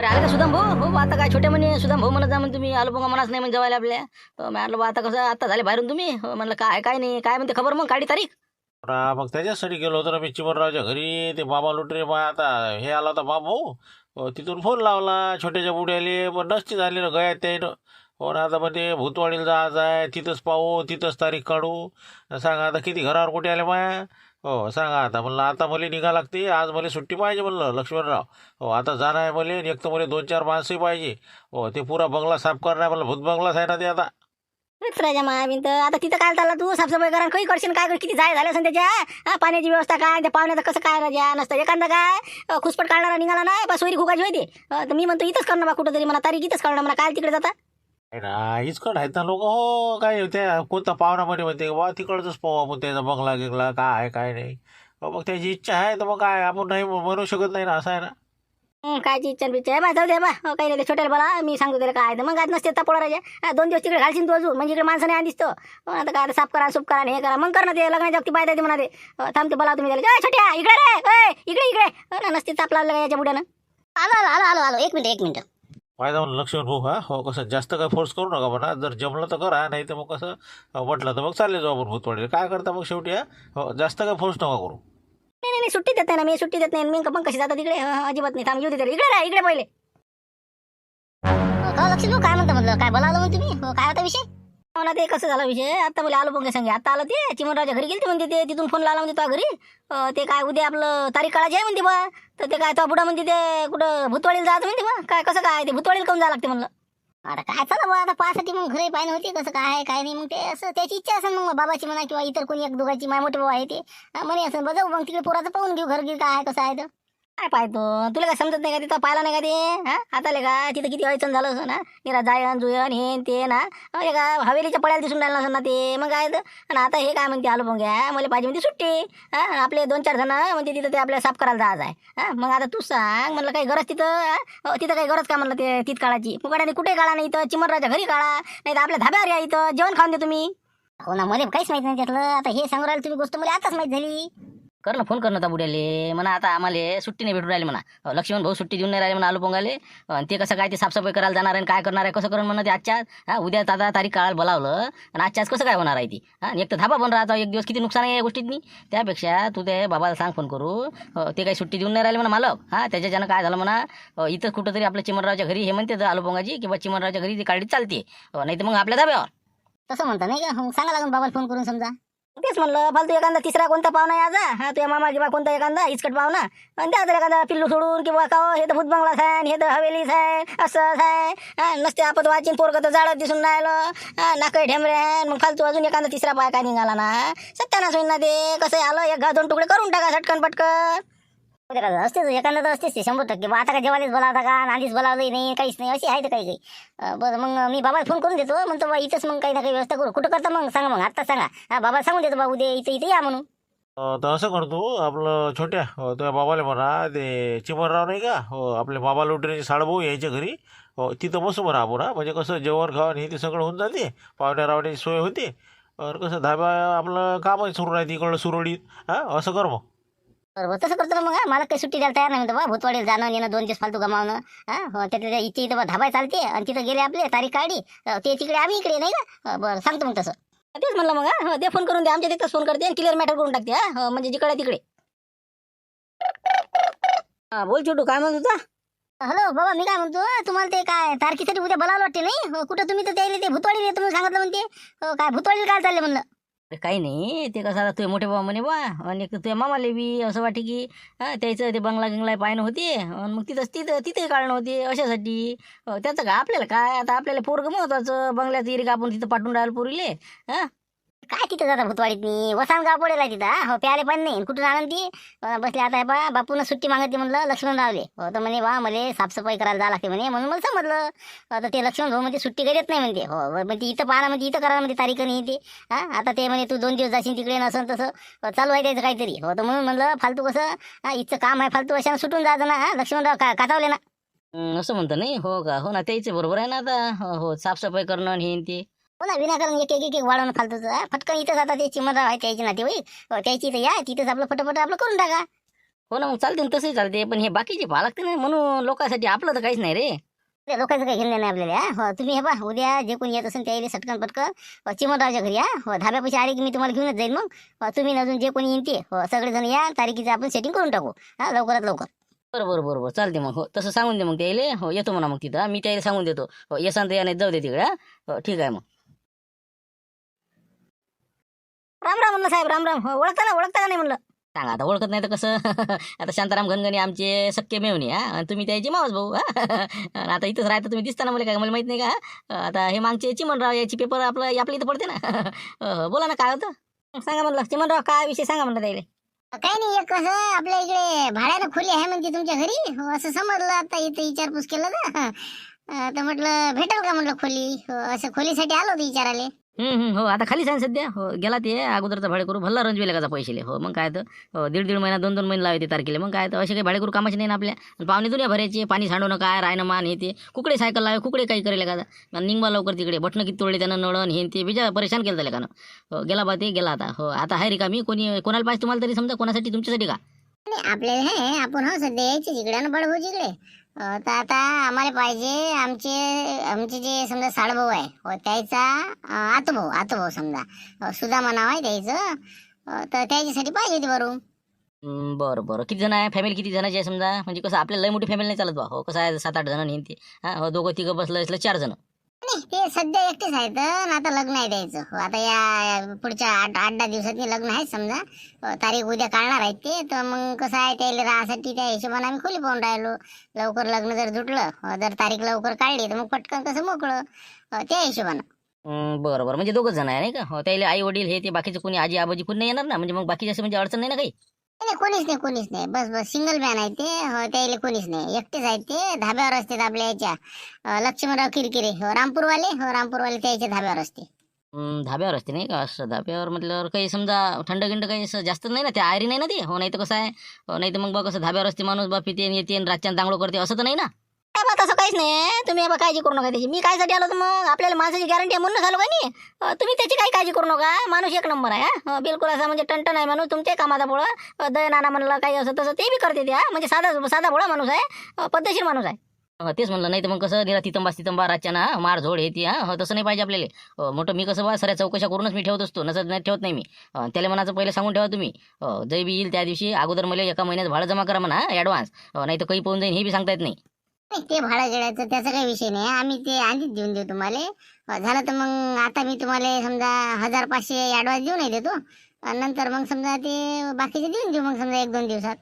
अरे आले का सुदाम भाऊ? हो आता काय छोटे म्हणे सुदाम भाऊ म्हणत जा म्हणे तुम्ही आलो बघा मनाच नाही म्हणजे जेवायला आपल्या. तर मी म्हटलं बा आता कसं आता झाले बाहेरून तुम्ही? हो, म्हणलं काय काय नाही काय म्हणते खबर मग काढी तारीख. रा मग त्याच्यासाठी गेलो होतो ना मी चिमनरावच्या घरी. ते बाबा लुटरे बा आता हे आला होता बाबू अ, तिथून फोन लावला छोट्याच्या बुड्याले. पण नसती झाली ना गया त्यानं. हो ना आता म्हणजे भूतवाडीला जायचं आहे तिथंच पाहू तिथंच तारीख काढू. सांगा आता किती घरावर कुठे आले माया हो सांगा आता. म्हणलं आता मला निघा लागते. आज मला सुट्टी पाहिजे म्हणलं लक्ष्मणराव. हो आता जाणं आहे मला. एक तर मला दोन चार माणसंही पाहिजे. हो ते पुरा बंगला साफ करणार म्हणलं. भूत बंगलाच आहे ना ते आता. राजा तर आता तिथं काय चालला? तू साफसफाई करा काही करशील? काय किती जाय झाले असेल त्याच्या हा, पाण्याची व्यवस्था काय? त्या पाहुण्याचं कसं काय राजा? नसतं. एखादा काय? अ, खुसपट काढणारा निघाला नाही? बा सोयरी खुकाची होती. अ, तर मी म्हणतो इथंच करणार बा कुठं तरी मला तारीख इथंच करणार मला काय तिकडे जाता? ना इचकट आहेत ना लोक. हो काय त्या कोणता पाहुणामध्ये म्हणते बा तिकडचंच पाहू आपण त्याचा बंगला गिंगला काय आहे काय नाही. हो, मग त्याची इच्छा आहे तर मग काय आपण नाही म्हणू शकत नाही ना असं आहे ना. हं, कायची इच्छा बिच्छा. आहे बा जाऊ दे बा. हो, काही नाही ते छोट्याला बोला. मी सांगतो त्याला काय आहे. ते. मग आज नसते तपोळा राजा. हा, दोन दिवस तिकडे घालशील तू अजून. म्हणजे इकडे माणसाने आधीच तो. हो, आता काय आता साफ करा सुप करा आणि हे करा. मग कर ना ते लग्नाच्या वक्ती पाहिजे ते म्हणा ते हो, थांबते बोला तुम्ही त्याला. "ए, छोट्या इकडे रे. ए, इकडे इकडे. हो ना नसते ताप लावलं का याच्या बुड्यानं? आलो आलो आलो आलो आलो. एक मिनिट एक मिनिट. पाहिजे म्हणून लक्ष्मण भाऊ हा. हो कसं जास्त काय फोर्स करू नका म्हणा. जर जमलं तर करा नाही तर मग कसं म्हटलं तर मग चालले जाऊ आपण भूतवाडीला काय करता मग शेवटी हा? हो जास्त काय फोर्स नका करू. नाही नाही नाही, सुट्टी देत नाही ना मी सुट्टी देत नाही. मी मग कशी जातात तिकडे हं, हं, अजिबात नाही. थांब येऊ. इकडे राहा इकडे पहिले. भाऊ, काय म्हणता म्हटलं? काय बोलावलं मग तुम्ही? हो, काय होता विषय? हो ना ते कसं झाला विषय? आता बोले आलो पंकज सांगे. आता आलं ते चिमनरावच्या घरी गेलते म्हणते ते तिथून फोन लावला म्हणते तो घरी. ते काय उद्या आपलं तारीख काढायची आहे म्हणते बा. तर ते काय तो पुढं म्हणते ते कुठं भूतवाडीला जायचं म्हणते बा. काय कसं काय? ते भूतवाडीला काऊन जावं लागते म्हणलं? आता काय चला बा आता पाहासाठी मग घरी पाहिजे होती कसं काय आहे काय नाही. मग ते असं त्याची इच्छा असेल मग बाबाची म्हणा किंवा इतर कोणी एक दोघांची माय मोठे भाऊ आहे ते. म्हणे असं बजाऊ मग तिकडे पोराचं पाहून घेऊ घर गिर काय कसं आहे तर. काय पाहतो तुला काय समजत नाही का तिथं? पाहिला नाही का ते? हा? आताले का? तिथं किती अडचण झालं असं ना? निरा जायन जुयन हे ते ना म्हणजे का हवेलीच्या पड्याला दिसून राहिलं असं ना ते? मग काय तर? आणि आता हे काय म्हणते आलो घ्या मला पाहिजे म्हणते सुट्टी. हा? आपले दोन चार जण म्हणते तिथं ते आपल्याला साफ करायला जायचं आहे. हा? मग आता तू सांग म्हणलं काही गरज तिथं? तिथं काही गरज का म्हणलं ते तिथ काळाची फुकटाने कुठे काढा नाही इथं? चिमनराच्या घरी काढा. नाही तर आपल्या धाब्यावर या इथं. जेवण खाऊन दे तुम्ही. हो ना मला काहीच माहीत नाही त्यातलं. आता हे सांगू राहिलं तुम्ही गोष्ट मला आताच माहीत झाली. कर ना फोन कर ना बुड्याले म्हणा आता आम्हाला सुट्टी नाही भेटून राहिली म्हणा. लक्ष्मण भाऊ सुट्टी देऊन नाही राहिले म्हणा आलो पोंगाले. आणि ते कसं काय ते साफसफाई करायला जाणार आहे आणि काय करणार आहे कसं करून म्हणा ते आजच्या हा उद्या आता तारीख काळाला बोलावलं. आणि आजच्या आज कसं काय होणार आहे ती? हा एक तर धाबा बन राहतो एक दिवस किती नुकसान आहे या गोष्टीतनी? त्यापेक्षा तू ते बाबाला सांग फोन करू. ते काही सुट्टी देऊन नाही राहिले म्हणा मालक. हा त्याच्याच्यानं काय झालं म्हणा इथं कुठंतरी आपल्या चिमनरावच्या घरी हे म्हणते आलो पोंगाची किंवा चिमनरावच्या घरी ती काढली चालते. नाही तर मग आपल्या धाब्यावर तसं म्हणता नाही का? सांगा लागून बाबाला फोन करून समजा. तेच म्हणलं फालतू एखादा तिसरा कोणता पाहुणा याचा हा तुझ्या मामा किंवा कोणता एखादा इचकट पाहुणा? आणि त्या एखादा पिल्लू सोडून किंवा का हो, हे तर भूतबंगलाच आहे हे तर हवेलीच आहे असंच आहे. हा, नसते आपत वाचीन पोरग तर जाळत दिसून राहिलं. हा नाकय ढेमरे आहे मग फालतू अजून एखादा तिसरा पाय काय निघाला ना? सत्यानाश होईल ना ते. कसं आलं एक घा दोन तुकडे करून टाका सटकन पटकन. का असतेच एखादा तर असतेच ते शंभर टक्के. बा आता का जेवायलाच बोलावता का आधीच बोलावलंही नाही काहीच नाही अशी आहे तर काही काही. बरं मग मी बाबाला फोन करून देतो म्हणतो बा इथंच मग काही ना काही व्यवस्था करू. कुठं करता मग? सांगा मग आत्ता सांगा. हा बाबा सांगून देतो बा उद्या इथं इथे या म्हणून. तर असं करतो आपलं छोट्या हो तुझ्या बाबाला म्हणा ते चिमनराव नाही का हो आपले बाबा लोटरेचे साडभाऊ यायच्या घरी. हो तिथं बसू म्हणा आपण हा. म्हणजे कसं जेवण खावण हे ते सगळं होऊन जाते. पाहुण्या रावण्याची सोय होते. और कसं धाबा आपलं कामही सुरू राहते इकडलं सुरळीत हां असं कर मग. बरोबर. तसं करतो ना मग हा. मला काही सुट्टी द्यायला तयार नाही म्हणतो बा भूतवाडीला जाणं येणं दोन दिवस फालतू गमावणं हा. हो त्या इथे इथं बा धाबाय चालते आणि तिथं गेले आपले तारीख काढली अं, ते तिकडे आम्ही इकडे नाही का? अं, बरं सांगतो मग तसं. तेच म्हणलं मग हा, हो, दे फोन करून दे आमच्या तिथंच फोन करते आणि क्लिअर मॅटर करून टाकते हा. हो, म्हणजे जिकडे तिकडे. हा बोल छोटू काय म्हणत होता? हॅलो बाबा मी काय म्हणतो तुम्हाला ते काय तारखेसाठी उद्या बोलावं वाटते नाही? हो, कुठं तुम्ही तर त्याला ते भूतवाडी येतो म्हणून सांगितलं म्हणते. हो, काय भूतवाडीला काय चालले म्हणलं? काही नाही ते कसं आता तुझे मोठे बाबा म्हणे बा आणि एक तर तुझ्या मामाले बी असं वाटे की त्याचं ते बंगला गिंगला पाहणं होते आणि मग तिथंच तिथं तिथेही काढणं होते अशासाठी. त्याचं काय आपल्याला काय? आता आपल्याला पोरग महत्वाचं बंगल्याचं इरिक आपण तिथं पाठवून राहिलं पोरीले हा? काय तिथं जाता भूतवाडीत मी वसान गाव पडेल आहे तिथं हो? प्याले पण नाही. कुठून आणून ती? बसले आता बा बापून सुट्टी मागते म्हणलं लक्ष्मण रावले. हो तर म्हणे बा मला साफसफाई करायला जावं लागते म्हणे. म्हणून मला समजलं. आता ते लक्ष्मण भाऊ म्हणजे सुट्टी काही नाही म्हणते. हो म्हणजे इथं पाहा म्हणजे इथं करा म्हणजे तारीख नाही ते हा? आता ते म्हणे तू दोन दिवस जाशील तिकडे नसन तसं. चालू आहे त्याचं काहीतरी. हो तर म्हणून म्हणलं फालतू कसं? हा इथचं काम आहे फालतू अशा सुटून जायचं ना हा? लक्ष्मणराव का कातावले ना. असं म्हणतं नाही? हो का? हो ना त्याचं बरोबर आहे ना आता? हो हो साफसफाई करणं आणि हे ते. ना विनाकारण एक एक एक वाढवणं फालतूचं हा? फटकन इथंच आता ते चिमणराव आहे त्याची नातेवाईक हो, त्याची इथं या तिथंच आपलं फटाफट आपलं करून टाका हो ना मग चालते ना तसंही चालते पण हे बाकीचे पाहा लागते ना म्हणून लोकांसाठी आपलं तर काहीच नाही रे ते लोकांचं काही घेणं नाही आपल्याला हा? हो तुम्ही हे पा उद्या जे कोणी येत असेल त्याला सटकन पटकन चिमणरावच्या घरी या हो धाब्यापाशी आले की मी तुम्हाला घेऊनच जाईल मग तुम्ही न अजून जे कोणी येईन ते हो सगळेजण या तारखेचं आपण सेटिंग करून टाकू हा लवकरात लवकर बरं बरं बरं बरं चालते मग हो तसं सांगून दे मग त्याला हो येतो म्हणा मग तिथं मी त्याला सांगून देतो हो येसान तर या नाही जाऊ दे तिकडे हो ठीक आहे मग राम राम म्हणलं साहेब राम राम. हो ओळखता ना ओळखता का नाही म्हणलं? सांगा आता ओळखत नाही तर कसं? आता शांताराम घनगणे आमचे सख्खे मेवणे हा? आणि तुम्ही त्याची मावस भाऊ हा? आता इथंच राहता तुम्ही दिसता ना मला काय मला माहीत नाही का? आता हे मागचे चिमणराव याची पेपर आपलं आपल्या इथं पडते ना? बोला ना काय होतं? सांगा म्हणलं चिमणराव काय विषय सांगा म्हणलं त्याला? काही नाही एक कसं आपल्या इकडे भाड्यानं खोली आहे म्हणते तुमच्या घरी. हो असं समजलं आता इथे विचारपूस केलं तर. म्हटलं भेटेल का म्हटलं खोली? हो असं खोलीसाठी आलो होतो विचाराले हो आता खाली आहे सध्या. हो गेला ते अगोदरचा भाडेकरू. भल्ला रंजवेला का पैसे हो मग काय तर? हो, दीड दीड महिना दोन दोन महिने लावते तारखेले. मग काय तर? असे काही भाडेकरू कामाचे नाही ना आपल्या? पाहुणे दुनिया भरायचे पाणी सांडवणं काय रायनं मान हे ते. कुकडे सायकल लावे कुकडे काही करेल का आता? लवकर तिकडे. बटणं किती तोडले त्यानं नळण हे ते. बिजा परेशान केलं त्याला का हो गेला बा ते गेला आता. हो आता आहे रे मी? कोणी कोणाला पाहिजे तुम्हाला तरी समजा? कोणासाठी? तुमच्यासाठी का? आपल्याला हे आपण हो सध्या यायचे जिकडे आणि बडभाऊजीकडे तर आता आम्हाला पाहिजे आमचे आमचे जे समजा साडभाऊ आहे त्याचा अं, आतोभाऊ आतोभाऊ समजा. सुदामा नाव आहे त्याचं. तर त्याच्यासाठी पाहिजे होती बरोबर बरं बरं. किती जण आहे? फॅमिली किती जणांची आहे समजा? म्हणजे कसं आपल्याला लय मोठी फॅमिली नाही चालत बा. हो कसं आहे सात आठ जण हे ते हा हो दोघं तिघं बसलं असलं चार जण. नाही ते सध्या एकटेच आहेत आणि आता लग्न आहे द्यायचं हो, आता या पुढच्या आठ आठ दहा दिवसात लग्न आहे समजा. हो, तारीख उद्या काढणार आहेत ते तर मग कसं आहे त्याला राहासाठी त्या हिशोबाने आम्ही खोली पाहून राहिलो. लवकर लग्न जर जुटलं हो, जर तारीख लवकर काढली तर मग पटकन कसं मोकळं अं, त्या हिशोबानं. हम्म, बरं बरं. म्हणजे दोघंच जण आहे नाही का? हो त्याला आई वडील हे ते बाकीचं कोणी आजी आबाजी कोणी नाही येणार ना? म्हणजे मग बाकीचे असे म्हणजे अडचण नाही ना काही? नाही कोणीच नाही कोणीच नाही. बस बस सिंगल मॅन आहे ते. हो त्याला कोणीच नाही. एकटेच आहेत ते. धाब्यावर असते आपल्या याच्या लक्ष्मणराव किरकिरे. हो रामपूरवाले? हो रामपूरवाले त्याच्या धाब्यावर असते. धाब्यावर असते नाही का? असं धाब्यावर म्हटल्यावर काही समजा थंड गिंड काही असं जास्त नाही ना? ते आयरी नाही ना ते? हो नाही तर कसं आहे? हो नाही तर मग बा कसं धाब्यावर असते माणूस बा पिते येते रातच्या रातच्यान चांगलं करते. असं तर नाही ना? काय बा तसं काहीच नाही तुम्ही बा काळजी करू नका त्याची. मी कायसाठी आलो तर मग? आपल्याला माणसाची गॅरंटी आहे म्हणून झालो का नाही? अं, तुम्ही त्याची काही काळजी करू नका माणूस एक नंबर आहे हा. अं, बिलकुल असा म्हणजे टंटन आहे माणूस तुमच्या कामाचा पोळा दय नाना म्हणलं काही असं तसं ते बी करते त्या म्हणजे साधा साधा भोळा माणूस आहे अं, पद्धतशीर माणूस आहे. तेच म्हणलं नाही तर मग कसं निरा तितंबा तितंबा रातच्या ना मारझोड हे ती हा? तसं नाही पाहिजे आपल्याला. मोठं मी कसं बा सऱ्या चौकशा करूनच मी ठेवत असतो नसं नाही ठेवत नाही मी. अं, त्याला म्हणाचं पहिले सांगून ठेवा तुम्ही. हो, जय बी येईल त्या दिवशी अगोदर मला एका महिन्यात भाडं जमा करा म्हणा ॲडव्हान्स नाही तर काही पोहून जाईन हे बी सांगता येत नाही. नाही ते भाडं गिळायचं त्याचा काही विषय नाही. आम्ही ते आधीच देऊन देऊ तुम्हाला. झालं तर मग आता मी तुम्हाला समजा हजार पाचशे ॲडव्हान्स देऊन देतो. आणि नंतर मग समजा ते बाकीचे देऊन देऊ मग समजा एक दोन दिवसात.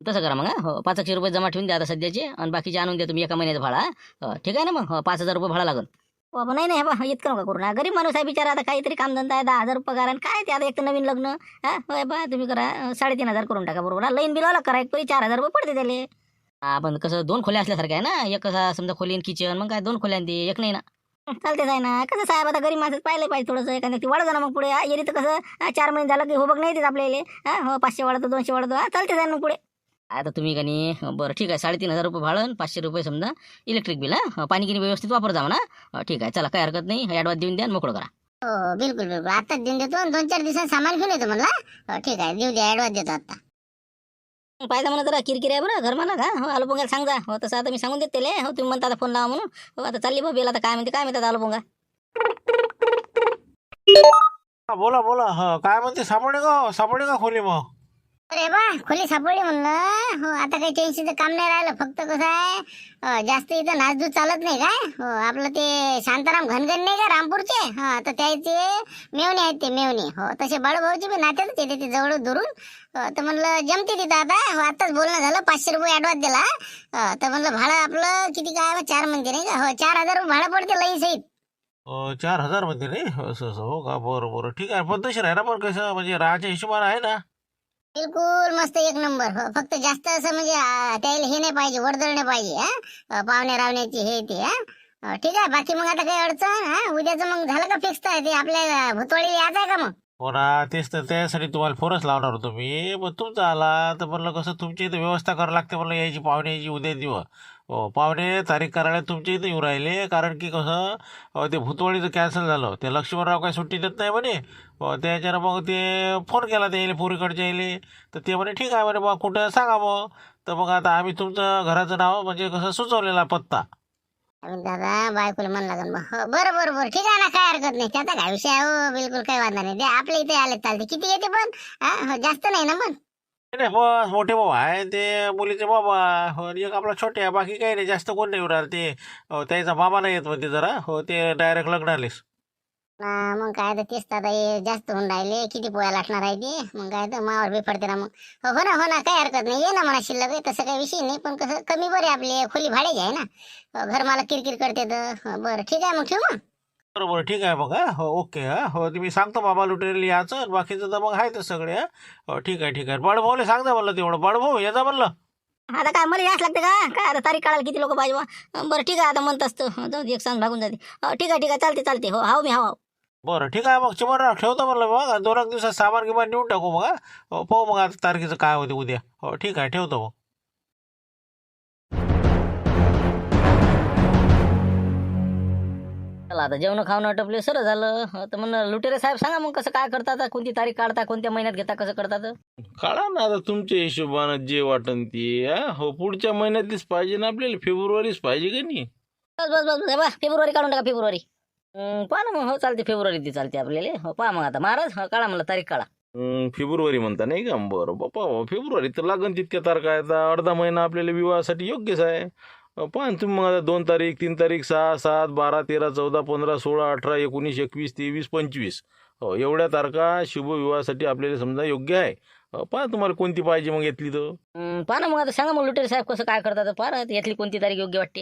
तसं करा मग हा. पाच एकशे रुपये जमा ठेवून द्या आता सध्याचे. आणि बाकीचे आणून द्या तुम्ही एका महिन्याचा भाडा. हो, ठीक आहे ना मग? हो, पाच हजार रुपये भाडा लागेल. बाबा नाही नाही बा इतकं नका करू ना. गरीब माणूस आहे बिचारा आता काहीतरी कामधंदा आहे दहा हजार रुपये पगार आणि काय ते आता एक तर नवीन लग्न. हा? होय बा तुम्ही करा साडेतीन हजार करून टाका बरोबर लाईन बिल करा एक तरी चार हजार रुपये पडते त्याले. आपण कसं दोन खोल्या असल्यासारखं आहे ना? एक कसा समजा खोली किचन मग काय दोन खोल्या ते एक नाही ना? चालतेच आहे ना. कसं साहेब आता गरीब माणसं पाहिलं पाहिजे थोडंसं. एखाद्या ती वाढत ना मग पुढे. येरी तर कसं? चार महिने झालं की हो बघ नाही देत आपल्याला. हा हो पाचशे वाढतो दोनशे वाढतो हा चालतेच आहे ना पुढे. आता तुम्ही का नाही बरं ठीक आहे. साडेतीन हजार रुपये भाडं पाचशे रुपये समजा इलेक्ट्रिक बिल हा. पाणी किनी व्यवस्थित वापर जा म्हणा ठीक आहे. चला काय हरकत नाही. ॲडव्हान्स देऊन द्या मोकळं करा. हो बिलकुल बिलकुल. आताच देऊन देतो दोन चार दिवसात सामान घेऊन येतो म्हणला हो, ठीक आहे. देऊ द्या ॲडव्हान्स देतो आता पाहिजे म्हणा जरा किरकिर आहे बरं घर म्हणा का? हो आलो पोंगाला सांगा हो तसं आता मी सांगून देते ले हो तुम्ही म्हणता आता फोन लावा म्हणून. हो आता चालली बा आता काय म्हणते काय म्हणतात आलो पोंगा हा, बोला बोला. हा काय म्हणते? सापडे का हो? सापडे का खोली मग? अरे बा खोली सापडली म्हणलं. हो आता काही टेन्शनचं काम नाही राहिलं. फक्त कसं आहे जास्त इथं नाचदूत चालत नाही काय? हो आपलं ते शांताराम घनगण नाही का रामपूरचे? हा तर त्याचे मेवणे आहेत ते मेवणे. हो तसे बाळूभाऊचे बी नात्यातच येते ते जवळ दुरून. तर म्हणलं जमते तिथं आता. हो आताच बोलणं झालं पाचशे रुपये ॲडवान्स दिला. तर म्हणलं भाडं आपलं किती काय चार म्हणते नाही का? हो चार हजार रुपये भाडं पडते लई सहित चार हजार म्हणते नाही? असं असं हो का? बरं बरं. ठीक आहे पद्धतशीर आहे ना पण कसं म्हणजे राहायच्या हिशोबाने आहे ना? बिलकुल मस्त एक नंबर. हो, फक्त जास्त असं म्हणजे त्याला हे नाही पाहिजे वर्दळ नाही पाहिजे पाहुणे रावण्याची हे ते हा? ठीक आहे बाकी मग आता काही अडचण हा? उद्याचं मग झालं का फिक्स आहे ते आपल्या भुतोळी याच आहे का मग? हो ना तेच तर त्यासाठी तुम्हाला फोनच लावणार होतो मी. तुमचा आला तर म्हणलं कसं तुमची इथं व्यवस्था करावं लागते म्हणलं यायची पाहुणे यायची उद्या दिवस. पाहुणे तारीख करायला तुमच्या इथं येऊ राहिले. कारण की कसं ते भूतवाडीचं कॅन्सल झालं. ते लक्ष्मणराव काही सुट्टी देत नाही म्हणे. त्याच्यानं मग ते फोन केला ते येईल पोरीकडच्या येईल तर ते म्हणे ठीक आहे म्हणे बा कुठं सांगा मग. तर मग आता आम्ही तुमचं घराचं नाव म्हणजे कसं सुचवलेला पत्ता. दादा बायकोला मन लागन बा बरं बरं बरं. ठीक आहे ना काय हरकत नाही. त्याचा काय विषय आहे? हो बिलकुल काही वांधा नाही. ते आपल्या इथे आले चालते. किती येते पण? हा हो, जास्त नाही ना मग? नाही बस मोठे बाबा आहे ते मुलीचे बाबा हो एक आपला छोटे आहे बाकी काही नाही जास्त कोण नाही येणार ते हो, त्याचा मामा नाही येत म्हणते जरा हो ते डायरेक्ट लग्नालेच हा, मग काय तर तेच तर आता हे जास्त होऊन राहिले किती पोया लागणार आहे ते मग काय तर मावर बिफडते ना मग. हो हो ना हो ना काही हरकत नाही ये ना म्हणा शिल्लक आहे, तसं काही विषय नाही पण कसं कमी बरे आपले खोली भाड्याची आहे ना. हो, घर मला किरकिर करते तर हो, बरं ठीक आहे मग ठेवू मग? बरोबर ठीक आहे मग हा? ओके हा? हो ते मी सांगतो बाबा लुटेल याचं आणि बाकीचं तर मग आहे तर सगळे हा? ठीक आहे ठीक आहे. बाळभाऊला सांगता म्हणलं तेवढं. बाळभाऊ येता म्हणलं. आता काय मला याच लागते का? काय आता तारीख काढायला किती लोक पाहिजे बा. बरं ठीक आहे आता म्हणत असतो. जाऊ दे, एक सांग भागून जाते. हो ठीक आहे ठीक आहे चालते चालते. हो हाव मी हाव बरं ठीक आहे मग चिमरराव ठेवतो म्हणलं मग दोन एक दिवसात सामान किमान नेऊन टाकू मग हा हो पाहू मग आता तारखेचं काय होते उद्या. हो ठीक आहे ठेवतो मग. चला आता जेवण खाऊन आटपले सरळ झालं. तर म्हणलं लुटेरे साहेब सांगा मग कसं काय करतात कोणती तारीख काढता कोणत्या महिन्यात घेता कसं करतात? काढा ना आता तुमच्या हिशोबानं जे वाटन ते हा? हो पुढच्या महिन्यातलीच पाहिजे ना आपल्याला फेब्रुवारीच पाहिजे का नाही? बस बस बस हे बा फेब्रुवारी काढून टाका फेब्रुवारी. हं, पहा ना मग हो चालते फेब्रुवारी ती चालते आपल्याला. हो पहा मग आता महाराज हो काढा म्हणलं तारीख काढा. हम्म, फेब्रुवारी म्हणता नाही का? बरं बापा फेब्रुवारी तर लागन तितक्या तारखा आहेत अर्धा महिना आपल्याला विवाहासाठी योग्यच आहे. ना तुम्ही मग आता दोन तारीख तीन तारीख सहा सात बारा तेरा चौदा पंधरा सोळा अठरा एकोणीस एकवीस तेवीस पंचवीस. हो एवढ्या तारखा शुभविवाहासाठी आपल्याला समजा योग्य आहे. पहा तुम्हाला कोणती पाहिजे मग यातली तर. पहा ना मग आता सांगा मग लुटेरे साहेब कसं काय करतात पहा यातली कोणती तारीख योग्य वाटते?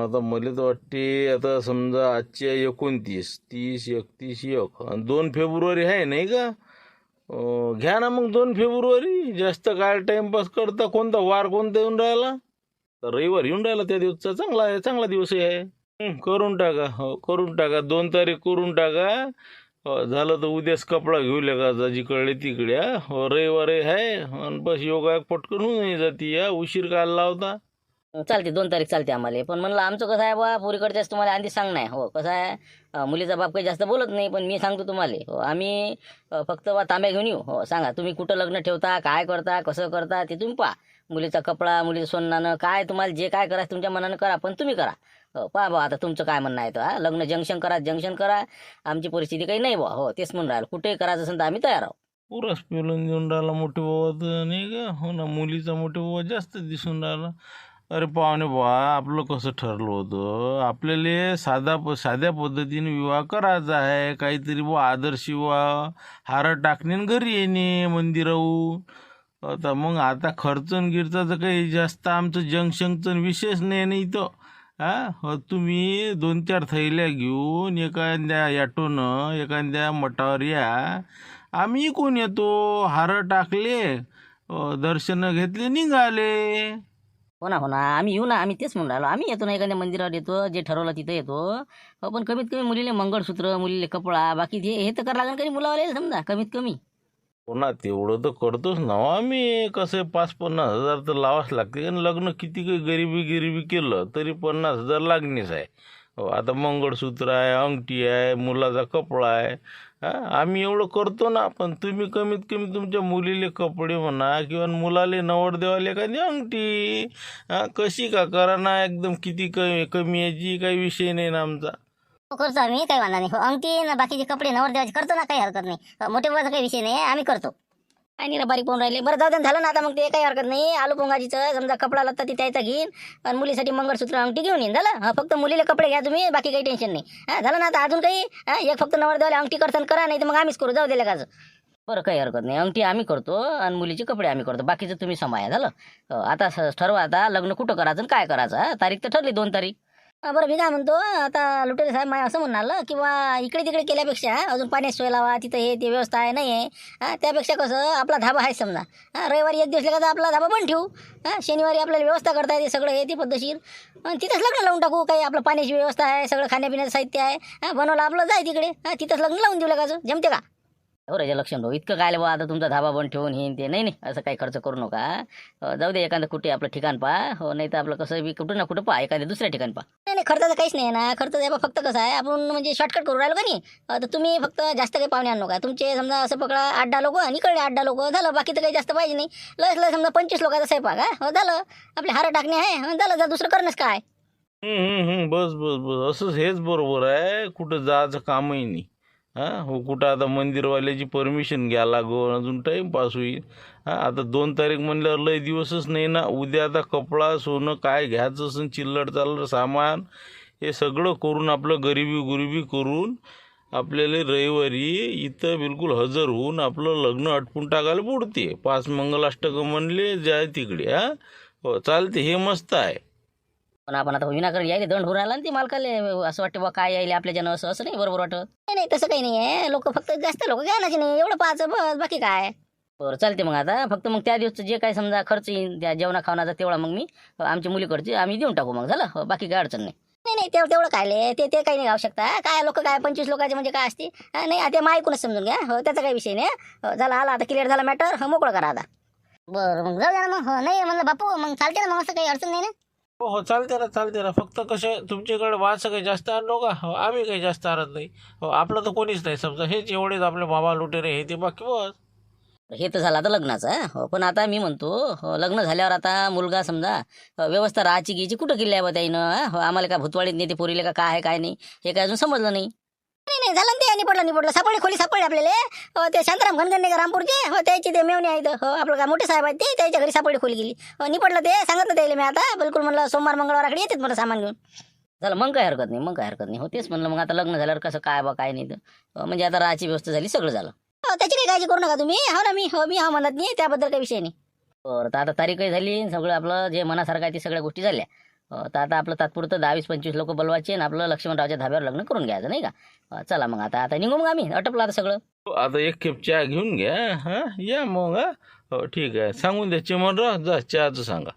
आता मला तर वाटते आता समजा आजची आहे एकोणतीस तीस एकतीस एक. आणि दोन फेब्रुवारी आहे नाही का? घ्या ना मग दोन फेब्रुवारी. जास्त काय टाइमपास करता कोणता वार कोणता येऊन राहिला? तर रविवार येऊन राहिला त्या दिवसचा. चांगला आहे चांगला दिवस आहे. करून टाका. हो करून टाका. दोन तारीख करून टाका. हो, झालं तर उद्याच कपडा घेऊ का जिकडे तिकडे हा. हो रविवार आहे आणि बस योगा पटकन होऊन जाते या. उशीर काय लावता? चालते दोन तारीख चालते आम्हाला. पण म्हणलं आमचं कसं आहे बा पुरीकडच्याच तुम्हाला आधी सांग नाही हो कसं आहे मुलीचा बाप काही जास्त बोलत नाही पण मी सांगतो तुम्हाला. हो आम्ही फक्त बा तांब्या घेऊन येऊ. हो सांगा तुम्ही कुठं लग्न ठेवता काय करता कसं करता ते तुम्ही पहा. मुलीचा कपडा मुलीचं सोन्नानं काय तुम्हाला जे काय करायचं तुमच्या मनानं करा पण तुम्ही करा. पहा बा आता तुमचं काय म्हणणं आहे तर हा? लग्न जंक्शन करा जंक्शन करा. आमची परिस्थिती काही नाही बा हो तेच म्हणून राहिलं. कुठेही करायचं असेल तर आम्ही तयार आहोत. पुराच पिलून देऊन राहिला मोठे बाबा नाही का? हो ना मुलीचा मोठे बाबा जास्त दिसून राहिला. अरे पाहुणे बा आपलं कसं ठरलं होतं? आपल्याला साधा प साध्या पद्धतीने विवाह करायचा आहे. काहीतरी बुवा आदर्श विवाह हार टाकणे आणि घरी येणे मंदिराहून. आता मग आता खर्चन गिरचाचं काही जास्त आमचं जंक्शनचं विशेष नाही ना इथं. हा? हो, तुम्ही दोन चार थैल्या घेऊन एखाद्या ॲटोनं एखाद्या मठावर या. आम्ही कोण येतो? हार टाकले दर्शन दर्शनं घेतले निघाले. हो ना हो ना. आम्ही येऊ ना. आम्ही तेच म्हणून राहिलो. आम्ही येतो ना एखाद्या मंदिरावर येतो जे ठरवलं तिथं येतो. हो पण कमीत कमी मुलीले मंगळसूत्र मुलीले कपडा बाकी हे हे तर करावं लागेल. कधी मुलावाले समजा कमीत कमी. पुन्हा तेवढं तर करतोच ना. हो आम्ही कसं पाच पन्नास हजार तर लावाच लागते. आणि लग्न किती काही गरिबी गिरिबी केलं तरी पन्नास हजार लागणेच आहे. हो आता मंगळसूत्र आहे अंगठी आहे मुलाचा कपडा आहे. हा आम्ही एवढं करतो ना पण तुम्ही कमीत कमी तुमच्या मुलीले कपडे म्हणा किंवा मुलाले नवरदेवाले एखादी अंगठी. हा कशी का? करा ना एकदम किती कमी कमी याची काही विषय नाही ना आमचा. करतो आम्ही काही वांधा नाही. हो अंगठी ना बाकीचे कपडे नवर देवाचे करतो ना काही हरकत नाही. हो, मोठे मोठा काही विषय नाही आम्ही करतो. काय नाही बारीक पाहून राहिले. बरं जाऊ दे झालं ना आता मग ते काही हरकत नाही. आलू पोंगाजीचं समजा कपडा लागता ती त्याचा घेईन. आणि मुलीसाठी मंगळसूत्र अंगठी घेऊन येईन झालं? हा फक्त मुलीला कपडे घ्या तुम्ही बाकी काही टेन्शन नाही. हा झालं ना आता अजून काही? एक फक्त नवर नवरदेवाला अंगठी करताना करा नाही तर मग आम्हीच करू जाऊ दिल्या काचं बरं काही हरकत नाही. अंगठी आम्ही करतो आणि मुलीचे कपडे आम्ही करतो. बाकीचं तुम्ही समाया झालं? हो, आता ठरवा आता लग्न कुठं करायचं आणि काय करायचं? तारीख तर ठरली दोन तारीख. बरं मी काय म्हणतो आता लुटेरे साहेब मला असं म्हणाल किंवा इकडे तिकडे केल्यापेक्षा अजून पाण्याची सोय लावा तिथं हे ते व्यवस्था आहे नाही आहे. त्यापेक्षा कसं आपला धाबा आहे समजा. रविवारी एक दिवस लागला आपला धाबा पण ठेवू. हा शनिवारी आपल्याला व्यवस्था करता येते सगळं हे ते पद्धतशीर. आणि तिथंच लग्न लावून टाकू काही आपलं पाण्याची व्यवस्था आहे सगळं खाण्यापिण्याचं साहित्य आहे. हा बनवलं आपलं जाय तिकडे. हा तिथंच लग्न लावून देऊ लागायचं. जमते का? हो राजा लक्षण भाऊ इतकं काय बा आता तुमचा धाबा बंद ठेवून हे ते. नाही नाही असं काही खर्च करू नका. जाऊ दे एखादं कुठे आपलं ठिकाण पहा. हो नाही तर आपलं कसं बी कुठं ना कुठं पहा एखाद्या दुसऱ्या ठिकाण पहा. नाही नाही खर्चाचं काहीच नाही ना. खर्च आहे बा फक्त कसं आहे आपण म्हणजे शॉर्टकट करू राहिलो का नाही? तर तुम्ही फक्त जास्त काही पाहुणे आणू नका. तुमचे समजा असं पकडा आठ दहा लोक आणि इकडे आठ दहा लोक झालं. बाकी तर काही जास्त पाहिजे नाही. लस लस समजा पंचवीस लोकांचा स्वयंपाक आहे हो झालं. आपले हार टाकणे आहे झालं. जा दुसरं करणंच काय? हम्म, हम्म, हम्म, बस बस बस. असंच हेच बरोबर आहे. कुठं जायचं कामही नाही. हां हो कुठं आता मंदिरवाल्याची परमिशन घ्या लागो अजून टाईमपास होईल. हां आता दोन तारीख म्हणल्यावर लय दिवसच नाही ना. उद्या आता कपडा सोनं काय घ्यायचं असं चिल्लर चाललं सामान हे सगळं करून आपलं गरिबी गुरिबी करून आपल्याला रविवारी इथं बिलकुल हजर होऊन आपलं लग्न अटपून टाकायला पुढते पाच मंगलाष्टकं म्हणले जाय तिकडे हां. हो चालते हे मस्त आहे. पण आपण आता विनाकारण यायले दंड होऊन राहिला ना ते मालकाले असं वाटतं बा काय यायले आपल्या जण असं असं नाही बरोबर वाटत. नाही नाही तसं काही नाही आहे लोक फक्त जास्त लोक घ्या नाही एवढं पाहायचं बस बाकी काय? बरं चालते मग आता. फक्त मग त्या दिवसचं जे काही समजा खर्च येईल त्या जेवणा खावण्याचा तेवढा मग मी आमच्या मुलीकडचे आम्ही देऊन टाकू मग झालं? हो, बाकी काय अडचण नाही. नाही नाही तेवढं तेवढं काय ते ते काही नाही आवश्यकता काय लोक काय पंचवीस लोकांचे म्हणजे काय असते हा, नाही आता मग ऐकूनच समजून घ्या. हो त्याचा काही विषय नाही. हो, झाला आला आता क्लिअर झाला मॅटर हो मोकळं करा आता. बरं मग जाऊ द्या ना मग. हो नाही म्हणलं बापू मग चालते ना मग असं काही अडचण नाही ना? हो हो चालते ना चालते ना. फक्त कसे तुमच्याकडे माणसं काही जास्त आणलो का? हो आम्ही काही जास्त आणत नाही. हो आपलं तर कोणीच नाही समजा. हेच एवढेच आपले मामा लुटेरे हे ते बाकी बस. हे तर झालं आता लग्नाचं हो? पण आता मी म्हणतो हो, लग्न झाल्यावर आता मुलगा समजा हो, व्यवस्था राहायची घ्यायची कुठं केली आहे बा त्याईनं हो आम्हाला काय भूतवाडीत नेते पोरीले का काय आहे काय नाही हे काय अजून समजलं नाही. नाही नाही झालं ते. निपडलं निपडलं सापडली खोली सापडली आपल्याला. ते शांताराम घनगंडे रामपूरचे. हो त्याची ते मेवणे आहेत. हो आपलं काय मोठे साहेब आहेत ते त्याच्या घरी सापडली खोली गेली. हो निपडलं ते सांगितलं त्याला मी आता. बिलकुल म्हणलं सोमवार मंगळवाराकडे येतात मला सामान घेऊन. झालं मग काय हरकत नाही मग काय हरकत नाही. हो तेच म्हणलं मग आता लग्न झाल्यावर कसं काय बा काय नाही तर म्हणजे आता राहायची व्यवस्था झाली सगळं झालं. हो त्याची काही काळजी करू नका तुम्ही. हो ना मी हो मी हो म्हणत नाही त्याबद्दल काही विषय नाही. बरं तर आता तारीखही झाली सगळं आपलं जे मनासारखं आहे ते सगळ्या गोष्टी झाल्या. तर आता आपलं तात्पुरतं दहा वीस पंचवीस लोक बोलवायचे आणि आपलं लक्ष्मणरावच्या धाब्यावर लग्न करून घ्यायचं नाही का? चला मग आता आता निघू मग आम्ही अटपलं आता सगळं. हो, आता एक खेप चहा घेऊन घ्या हां? या मग हो? ठीक आहे सांगून द्या चिमनराव जा चहाचं सांगा.